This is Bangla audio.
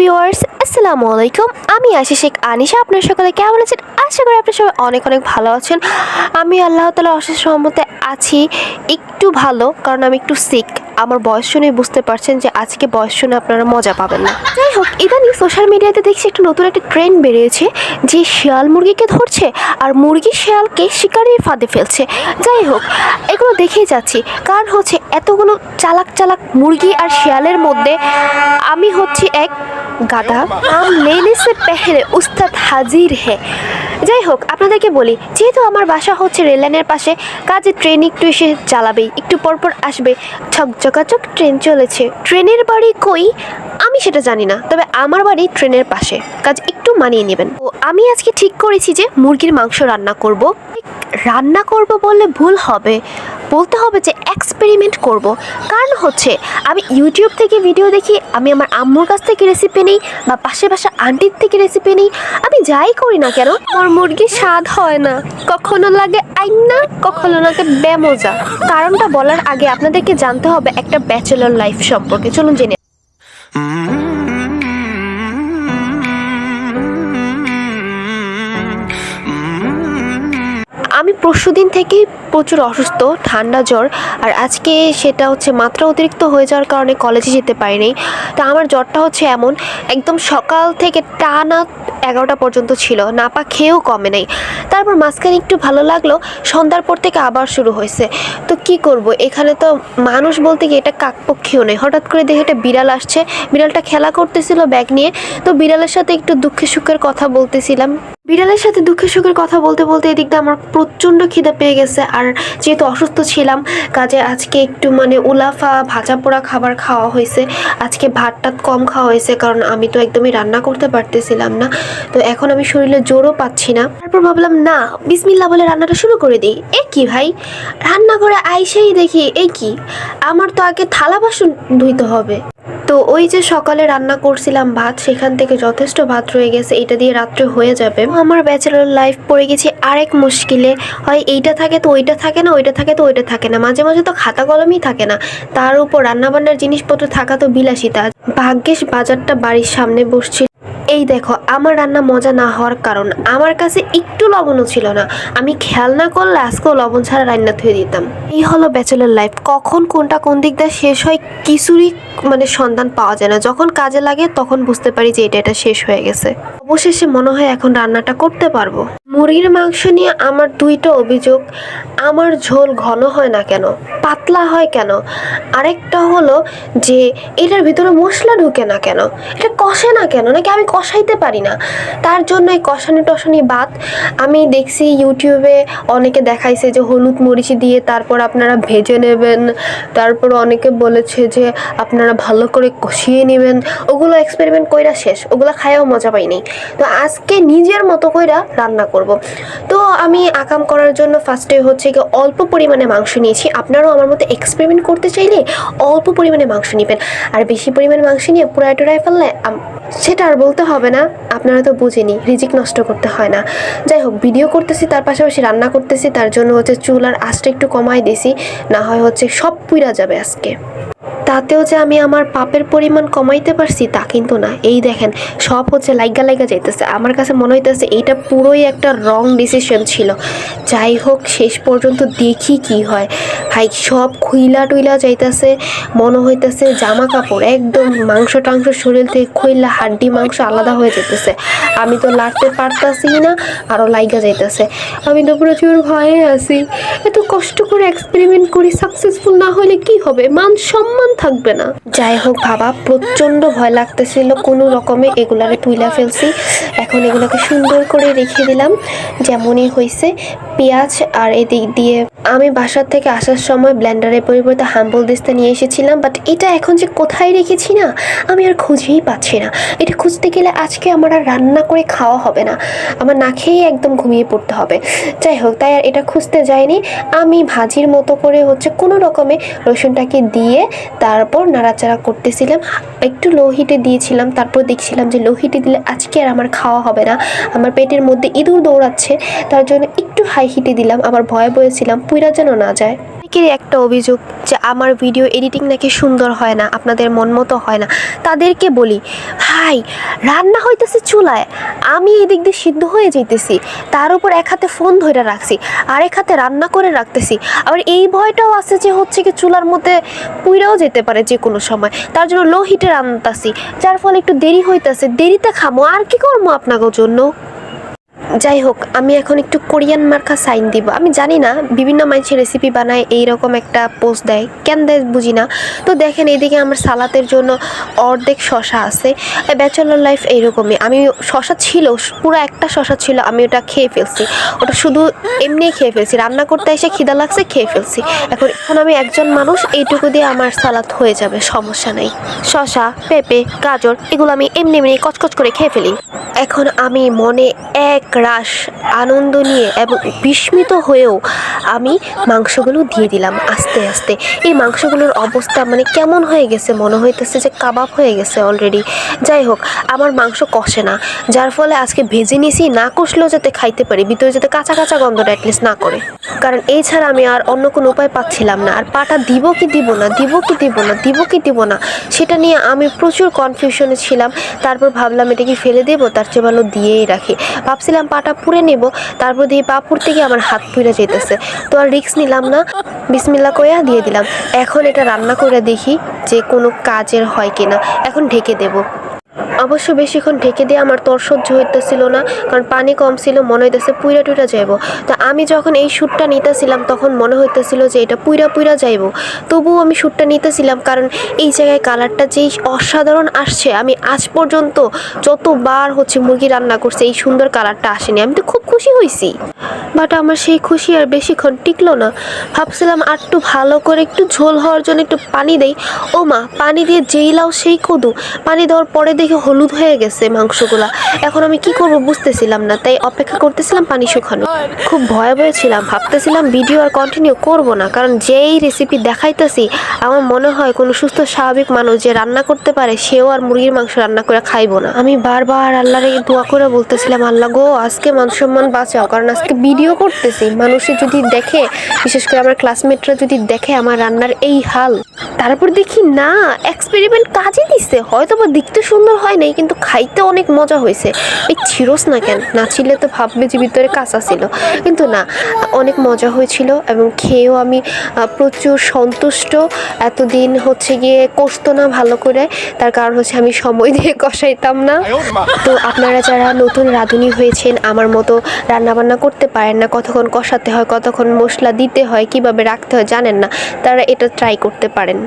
ভিউয়ার্স, আসসালামু আলাইকুম। আমি আশি শেখ আনিশা, আপনার সকালে কেমন আছেন? আশা করি আপনার সবাই অনেক অনেক ভালো আছেন। আমি আল্লাহ তালা অশেষ সহমতে আছি। একটু ভালো, কারণ আমি একটু সিক আমার বয়স শুনে বুঝতে পারছেন যে আজকে বয়স শুনে আপনারা মজা পাবেন না। যাই হোক, ইদানিং সোশ্যাল মিডিয়াতে দেখছি একটা নতুন একটা ট্রেন্ড বেরিয়েছে, যে শিয়াল মুরগিকে ধরছে আর মুরগি শিয়ালকে শিকারির ফাঁদে ফেলছে। যাই হোক, এগুলো দেখেই যাচ্ছি। কারণ হচ্ছে এতগুলো চালাক চালাক মুরগি আর শিয়ালের মধ্যে আমি হচ্ছি এক গাধা। আম লেনে সে পেহলে উস্তাদ হাজির হে। যাই হোক আপনাদেরকে বলি, যেহেতু আমার বাসা হচ্ছে রেললাইনের পাশে, কাজে ট্রেন একটু এসে চালাবেই, একটু পরপর আসবে। ছকচকাচক ট্রেন চলেছে। ট্রেনের বাড়ি কই? আমি সেটা জানি না, তবে আমার বাড়ি ট্রেনের পাশে। কাজ একটু মানিয়ে নেবেন। ও আমি আজকে ঠিক করেছি যে মুরগির মাংস রান্না করব। রান্না করব বললে ভুল হবে। বলতে হবে যে এক্সপেরিমেন্ট করব। কারণ হচ্ছে, আমি ইউটিউব থেকে ভিডিও দেখি, আমি আমার আম্মুর কাছ থেকে রেসিপি নিই, বা পাশে পাশে আন্টির থেকে রেসিপি নিই, আমি যাই করি না কেন? আমার মুরগি স্বাদ হয় না। কখনো লাগে আইনা, কখনো লাগে বেমজা। কারণটা বলার আগে আপনাদেরকে জানতে হবে একটা ব্যাচেলর লাইফ সম্পর্কে। চলুন জেনে আমি পরশুদিন থেকেই প্রচুর অসুস্থ, ঠান্ডা জ্বর, আর আজকে সেটা হচ্ছে মাত্রা অতিরিক্ত হয়ে যাওয়ার কারণে কলেজে যেতে পারিনি। তা আমার জ্বরটা হচ্ছে এমন, একদম সকাল থেকে টানা এগারোটা পর্যন্ত ছিল, নাপা খেয়েও কমে নাই। তারপর মাঝখানে একটু ভালো লাগল, সন্ধ্যার পর থেকে আবার শুরু হয়েছে। তো কি করব, এখানে তো মানুষ বলতে কি এটা কাকপক্ষীও নেই হঠাৎ করে দেখে একটা বিড়াল আসছে, বিড়ালটা খেলা করতেছিল ব্যাগ নিয়ে, তো বিড়ালের সাথে একটু দুঃখে সুখের কথা বলতেছিলাম। বিড়ালের সাথে দুঃখে সুখের কথা বলতে বলতে এদিক দিয়ে আমার প্রচণ্ড খিদে পেয়ে গেছে। আর যেহেতু অসুস্থ ছিলাম, কাজে আজকে একটু মানে উলাফা ভাজা পোড়া খাবার খাওয়া হয়েছে। আজকে ভাত টাত কম খাওয়া হয়েছে, কারণ আমি তো একদমই রান্না করতে পারতেছিলাম না। তো এখন আমি শরীরে জোরও পাচ্ছি না। তারপর ভাবলাম, না বিসমিল্লা বলে রান্নাটা শুরু করে দিই। এ কি ভাই? রান্না করে আইসেই দেখি এই কি? আমার তো আগে থালা বাসন ধুইতে হবে। তো ওই যে সকালে রান্না করছিলাম ভাত, সেখান থেকে যথেষ্ট ভাত রয়ে গেছে। এটা দিয়ে রাত্রে হয়ে যাবে। আমার ব্যাচেলার লাইফ পড়ে গেছি আরেক মুশকিলে। হয় এইটা থাকে তো ওইটা থাকে না, ওইটা থাকে তো ওইটা থাকে না। মাঝে মাঝে তো খাতা কলমই থাকে না। তার উপর রান্নাবান্নার জিনিসপত্র থাকা তো বিলাসিতা। ভাগ্যেশ বাজারটা বাড়ির সামনে বসছিল। এই দেখো, আমার রান্না মজা না হওয়ার কারণ আমার কাছে একটু লবণও ছিল না। আমি খেয়াল না করলে আজকেও লবণ ছাড়া রান্না ধুয়ে দিতাম। এই হলো ব্যাচেলার লাইফ। কখন কোনটা কোন দিক দিয়ে শেষ হয় কিছুরই মানে সন্ধান পাওয়া যায় না। যখন কাজে লাগে তখন বুঝতে পারি যে এটা এটা শেষ হয়ে গেছে। অবশেষে মনে হয় এখন রান্নাটা করতে পারব। মুরগির মাংস নিয়ে আমার দুইটা অভিযোগ। আমার ঝোল ঘন হয় না কেন? পাতলা হয় কেন? আরেকটা হলো যে, এটার ভিতরে মশলা ঢুকে না কেন? এটা কষে না কেন? নাকি আমি কষাইতে পারি না? তার জন্য এই কষানি টসানি বাদ। আমি দেখছি ইউটিউবে অনেকে দেখাইছে যে, হলুদ মরিচ দিয়ে তারপর আপনারা ভেজে নেবেন। তারপর অনেকে বলেছে যে, আপনারা ভালো করে কষিয়ে নেবেন। ওগুলো এক্সপেরিমেন্ট কইরা শেষ। ওগুলো খায়াও মজা পাইনি। তো আজকে নিজের মতো কইরা রান্না করব। তো আমি আকাম করার জন্য ফার্স্টে হচ্ছে কি অল্প পরিমাণে মাংস নিয়েছি। আপনারাও আমার মতো এক্সপেরিমেন্ট করতে চাইলে অল্প পরিমাণে মাংস নেবেন। আর বেশি পরিমাণে মাংস নিয়ে পুরাই টুরাই ফেললে সেটা আর বলতে হবে না। আপনারা তো বুঝেনি, রিজিক নষ্ট করতে হয় না। যাই হোক ভিডিও করতেছি, তার পাশাপাশি রান্না করতেছি, তার জন্য হচ্ছে চুল আর আঁচটা একটু কমাই দিছি। না হয় হচ্ছে সব পুইরা যাবে আজকে। তাতেও যে আমি আমার পাপের পরিমাণ কমাইতে পারছি তা কিন্তু না। এই দেখেন, সব হচ্ছে লাইগা লাইগা যাইতেছে। আমার কাছে মনে হইতেছে এইটা পুরোই একটা রং ডিসিশন ছিল। যাই হোক, শেষ পর্যন্ত দেখি কি হয়। ভাই, সব খুইলা টুইলা যাইতেছে, মনে হইতেছে জামা কাপড় একদম মাংস টাংস শরীর থেকে খুইলা হাড্ডি মাংস আলাদা হয়ে যেতেছে আমি তো লাড়তে পারতাছি না আরও লাইগা যাইতেছে। আমি তো প্রচুর ভয়ে আছি। এত কষ্ট করে এক্সপেরিমেন্ট করি সাকসেসফুল না হলে কি হবে? মান সম্মান থাকবে না। যাই হোক বাবা প্রচণ্ড ভয় লাগতেছিল। কোনো রকমে এগুলারে তুইলা ফেলছি। এখন এগুলোকে সুন্দর করে রেখে দিলাম। যেমনই হয়েছে পেঁয়াজ আর এদিক দিয়ে আমি বাসার থেকে আসার সময় ব্লেন্ডারের পরিবর্তে হাম্বল দিস্তা নিয়ে এসেছিলাম বাট এটা এখন যে কোথায় রেখেছি না, আমি আর খুঁজেই পাচ্ছি না। এটা খুঁজতে গেলে আজকে আমার আর রান্না করে খাওয়া হবে না। আমার না খেয়েই একদম ঘুমিয়ে পড়তে হবে। যাই হোক, তাই আর এটা খুঁজতে যাইনি। আমি ভাজির মতো করে হচ্ছে কোনো রকমে রসুনটাকে দিয়ে তারপর নাড়াচাড়া করতেছিলাম, একটু লো হিটে দিয়েছিলাম, তারপর দেখছিলাম যে লো হিটে দিলে আজকে আর আমার খাওয়া হবে না। আমার পেটের মধ্যে ইঁদুর দৌড়াচ্ছে, তার জন্য একটু হাই হিটে দিলাম, আবার ভয় বয়েছিলাম পুইরা যেন না যায়। অনেকেরই একটা অভিযোগ যে আমার ভিডিও এডিটিং নাকি সুন্দর হয় না, আপনাদের মন মতো হয় না। তাদেরকে বলি ভাই, রান্না হইতেছে চুলায়। আমি এদিক দিয়ে সিদ্ধ হয়ে যাইতেছি। তার উপর এক হাতে ফোন ধরে রাখছি, আর এক হাতে রান্না করে রাখতেছি। আবার এই ভয়টাও আছে যে হচ্ছে কি চুলার মধ্যে পুইরাও যেতে পারে যে কোনো সময়। তার জন্য লো হিটে রান্নাতাছি, যার ফলে একটু দেরি হইতেছে। দেরিতে খামো, আর কি করব আপনাকে জন্য? যাই হোক, আমি এখন একটু কোরিয়ান মার্কা সাইন দিব। আমি জানি না, বিভিন্ন মানুষের রেসিপি বানায়, এইরকম একটা পোস্ট দেয়। কেন দেয় বুঝি না। তো দেখেন, এইদিকে আমার সালাতের জন্য অর্ধেক শশা আছে। ব্যাচেলর লাইফ এইরকমই। আমি শশা ছিল, পুরো একটা শশা ছিল, আমি ওটা খেয়ে ফেলছি। ওটা শুধু এমনি খেয়ে ফেলছি। রান্না করতে এসে খিদা লাগছে, খেয়ে ফেলছি। এখন এখন আমি একজন মানুষ, এইটুকু দিয়ে আমার সালাদ হয়ে যাবে, সমস্যা নেই। শশা, পেঁপে, গাজর, এগুলো আমি এমনি এমনি কচকচ করে খেয়ে ফেলি। এখন আমি মনে এক রাশ আনন্দ নিয়ে এবং বিস্মিত হয়েও আমি মাংসগুলো দিয়ে দিলাম আস্তে আস্তে। এই মাংসগুলোর অবস্থা মানে কেমন হয়ে গেছে মনে হইতেছে যে কাবাব হয়ে গেছে অলরেডি যাই হোক, আমার মাংস কষে না, যার ফলে আজকে ভেজে নিছি, না কষলেও যাতে খাইতে পারি, ভিতরে যাতে কাঁচা কাঁচা গন্ধটা অ্যাটলিস্ট না করে। কারণ এই ছাড়া আমি আর অন্য কোনো উপায় পাচ্ছিলাম না। আর পাটা দিব কি দিব না, দিব কি দিব না, দিব কি দিব না, সেটা নিয়ে আমি প্রচুর কনফিউশনে ছিলাম। তারপর ভাবলাম এটা কি ফেলে দেবো, তার চেয়ে ভালো দিয়েই রাখি। ভাবছিলাম পাটা পুড়ে নেব, তারপর দিয়ে পা পুড়তে গিয়ে আমার হাত পুড়ে যেতেছে তো আর রিক্স নিলাম না, বিসমিল্লা কয়া দিয়ে দিলাম। এখন এটা রান্না করে দেখি যে কোনো কাজের হয় কিনা। এখন ঢেকে দেবো। অবশ্য বেশিক্ষণ ঢেকে দিয়ে আমার তর সহ্য হইতেছিল না, কারণ পানি কম ছিল, মনে হইতেছে পুইরা টুইরা যাইব। তো আমি যখন এই শ্যুটটা নিতেছিলাম, তখন মনে হইতেছিল যে এটা পুইরা পুইরা যাইব। তবুও আমি শ্যুটটা নিতেছিলাম, কারণ এই জায়গায় কালারটা যেই অসাধারণ আসছে, আমি আজ পর্যন্ত যতবার হচ্ছে মুরগি রান্না করছে, এই সুন্দর কালারটা আসেনি। আমি তো খুব খুশি হয়েছি বাট আমার সেই খুশি আর বেশিক্ষণ টিকলো না। ভাবছিলাম আর একটু ভালো করে একটু ঝোল হওয়ার জন্য একটু পানি দেই। ও মা পানি দিয়ে যেই লাও সেই কদু। পানি দেওয়ার পরে দেখে হলুদ হয়ে গেছে মাংসগুলা। এখন আমি কি করব বুঝতেছিলাম না, তাই অপেক্ষা করতেছিলাম পানি শুকানো খুব ভয়ে ভয়ে ছিলাম, ভাবতেছিলাম ভিডিও আর কন্টিনিউ করব না, কারণ যেই রেসিপি দেখাইতেছি, আমার মনে হয় কোনো সুস্থ স্বাভাবিক মানুষ যে রান্না করতে পারে, সেও আর মুরগির মাংস রান্না করে খাইবো না। আমি বারবার আল্লাহরে দোয়া করে বলতেছিলাম, আল্লাহ গো, আজকে মান সম্মান বাঁচাও, কারণ আজকে ভিডিও করতেছি। মানুষে যদি দেখে, বিশেষ করে আমার ক্লাসমেটরা যদি দেখে আমার রান্নার এই হাল, তারপর দেখি না এক্সপেরিমেন্ট কাজে দিচ্ছে হয়তো বা দেখতে সুন্দর হয় নাই, কিন্তু খাইতে অনেক মজা হয়েছে। এই ছিরস না কেন? না ছিলে তো ভাববে যে ভিতরে কাঁচা ছিল। কিন্তু না, অনেক মজা হয়েছিল এবং খেয়েও আমি প্রচুর সন্তুষ্ট। এতদিন হচ্ছে গিয়ে কষতো না ভালো করে, তার কারণ হচ্ছে আমি সময় দিয়ে কষাইতাম না। তো আপনারা যারা নতুন রাঁধুনি হয়েছেন, আমার মতো রান্না বান্না করতে পারেন না, কতক্ষণ কষাতে হয়, কতক্ষণ মশলা দিতে হয়, কীভাবে রাখতে হয় জানেন না, তারা এটা ট্রাই করতে পারেন।